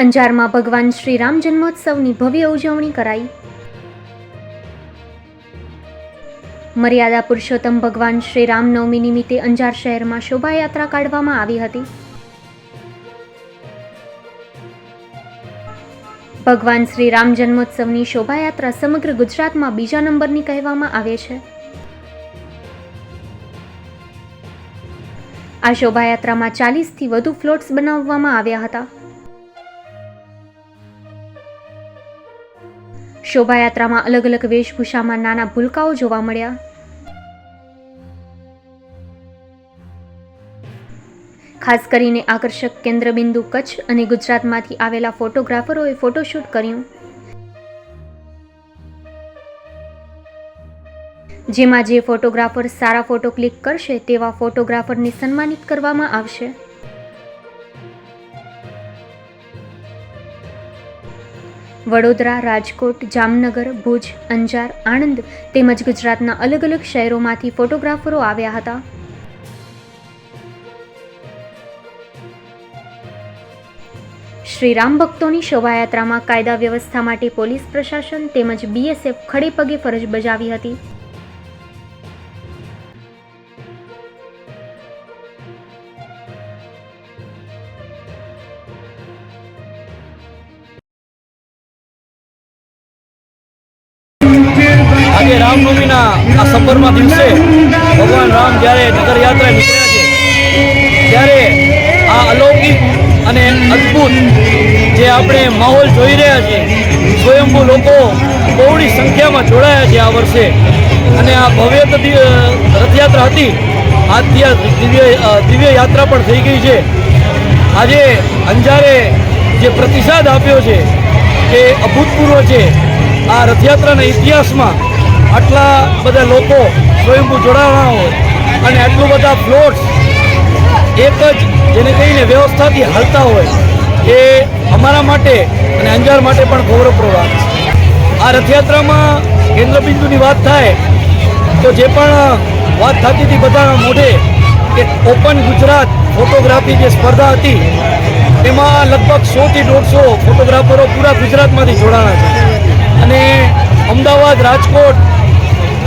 અંજારમાં ભગવાન શ્રી રામ જન્મોત્સવની ભવ્ય ઉજવણી કરાઈ. મર્યાદા પુરુષોત્તમ ભગવાન શ્રી રામનવમી નિમિત્તે અંજાર શહેરમાં શોભાયાત્રા કાઢવામાં આવી હતી. ભગવાન શ્રી રામ જન્મોત્સવની શોભાયાત્રા સમગ્ર ગુજરાતમાં બીજા નંબરની કહેવામાં આવે છે. આ શોભાયાત્રામાં ચાલીસથી વધુ ફ્લોટ્સ બનાવવામાં આવ્યા હતા. શોભાયાત્રામાં અલગ અલગ વેશભૂષામાં નાના ભૂલકાઓ જોવા મળ્યા. ખાસ કરીને આકર્ષક કેન્દ્રબિંદુ કચ્છ અને ગુજરાતમાંથી આવેલા ફોટોગ્રાફરોએ ફોટોશૂટ કર્યું. જેમાં જે ફોટોગ્રાફર સારા ફોટો ક્લિક કરશે તેવા ફોટોગ્રાફરને સન્માનિત કરવામાં આવશે. વડોદરા, રાજકોટ, જામનગર, ભુજ, અંજાર, આણંદ તેમજ ગુજરાતના અલગ અલગ શહેરોમાંથી ફોટોગ્રાફરો આવ્યા હતા. શ્રી રામ ભક્તોની શોભાયાત્રામાં કાયદા વ્યવસ્થા માટે પોલીસ પ્રશાસન તેમજ બીએસએફ ખડે પગે ફરજ બજાવી હતી. આજે રામનવમીના આ સફરમાં દિવસે ભગવાન રામ જ્યારે નગરયાત્રા નીકળ્યા છે, ત્યારે આ અલૌકિક અને અદ્ભુત જે આપણે માહોલ જોઈ રહ્યા છીએ, સ્વયંભૂ લોકો બહોળી સંખ્યામાં જોડાયા છે આ વર્ષે. અને આ ભવ્ય રથયાત્રા હતી, આજથી આ દિવ્ય દિવ્ય યાત્રા પણ થઈ ગઈ છે. આજે અંજારે જે પ્રતિસાદ આપ્યો છે એ અભૂતપૂર્વ છે, આ રથયાત્રાના ઇતિહાસમાં આટલા બધા લોકો સ્વયંભૂ જોડાણા હોય અને આટલું બધા ફ્લોટ્સ એક જ જેને કહીને વ્યવસ્થાથી હાલતા હોય, એ અમારા માટે અને અંજાર માટે પણ ગૌરવપ્રદ વાત છે. આ રથયાત્રામાં કેન્દ્રબિંદુની વાત થાય તો જે પણ વાત થતી હતી બધાના મોઢે કે ઓપન ગુજરાત ફોટોગ્રાફી જે સ્પર્ધા હતી તેમાં લગભગ સોથી દોઢસો ફોટોગ્રાફરો પૂરા ગુજરાતમાંથી જોડાણા છે. અને અમદાવાદ, રાજકોટ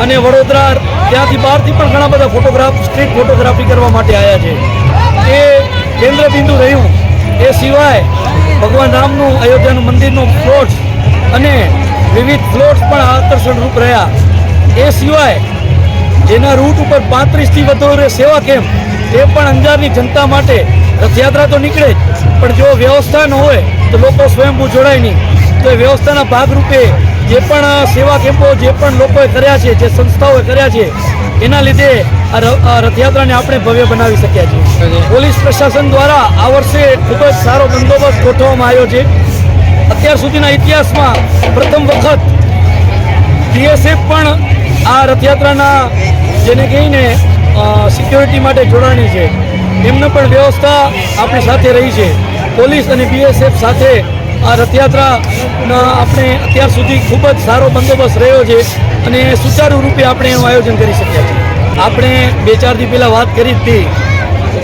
અને વડોદરા ત્યાંથી બહારથી પણ ઘણા બધા ફોટોગ્રાફ સ્ટ્રીટ ફોટોગ્રાફી કરવા માટે આવ્યા છે. એ કેન્દ્ર બિંદુ રહ્યું. એ સિવાય ભગવાન રામનું અયોધ્યાનું મંદિરનું ફ્લોટ્સ અને વિવિધ ફ્લોટ્સ પણ આકર્ષણરૂપ રહ્યા. એ સિવાય જેના રૂટ ઉપર પાંત્રીસથી વધુ સેવા કેમ્પ, એ પણ અંજારની જનતા માટે રથયાત્રા તો નીકળે જ, પણ જો વ્યવસ્થા ન હોય તો લોકો સ્વયંભૂ જોડાય નહીં. તો એ વ્યવસ્થાના ભાગરૂપે જે પણ સેવા કેમ્પો જે પણ લોકોએ કર્યા છે, જે સંસ્થાઓએ કર્યા છે, એના લીધે આ રથયાત્રાને આપણે ભવ્ય બનાવી શક્યા છીએ. પોલીસ પ્રશાસન દ્વારા આ વર્ષે ખૂબ જ સારો બંદોબસ્ત ગોઠવવામાં આવ્યો છે. અત્યાર સુધીના ઇતિહાસમાં પ્રથમ વખત બીએસએફ પણ આ રથયાત્રાના જેને કહીને સિક્યોરિટી માટે જોડાણી છે. એમને પણ વ્યવસ્થા આપણી સાથે રહી છે. પોલીસ અને બીએસએફ સાથે આ રથયાત્રાના આપણે અત્યાર સુધી ખૂબ જ સારો બંદોબસ્ત રહ્યો છે અને સુચારુ રૂપે આપણે એનું આયોજન કરી શક્યા છીએ. આપણે બે ચાર દી પહેલાં વાત કરી હતી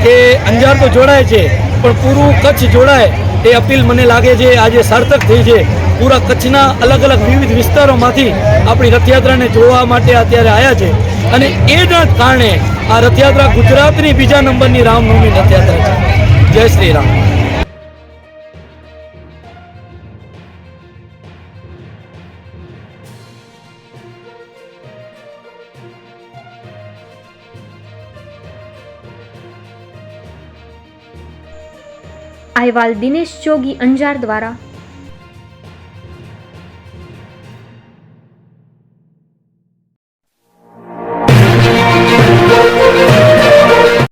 કે અંજાર તો જોડાય છે, પણ પૂરું કચ્છ જોડાય એ અપીલ મને લાગે છે, આજે સાર્થક થઈ છે. પૂરા કચ્છના અલગ અલગ વિવિધ વિસ્તારોમાંથી આપણી રથયાત્રાને જોવા માટે અત્યારે આવ્યા છે. અને એ જ કારણે આ રથયાત્રા ગુજરાતની બીજા નંબરની રામનવમી રથયાત્રા છે. જય શ્રી રામ. અહેવાલ દિનેશ જોગી અંજાર દ્વારા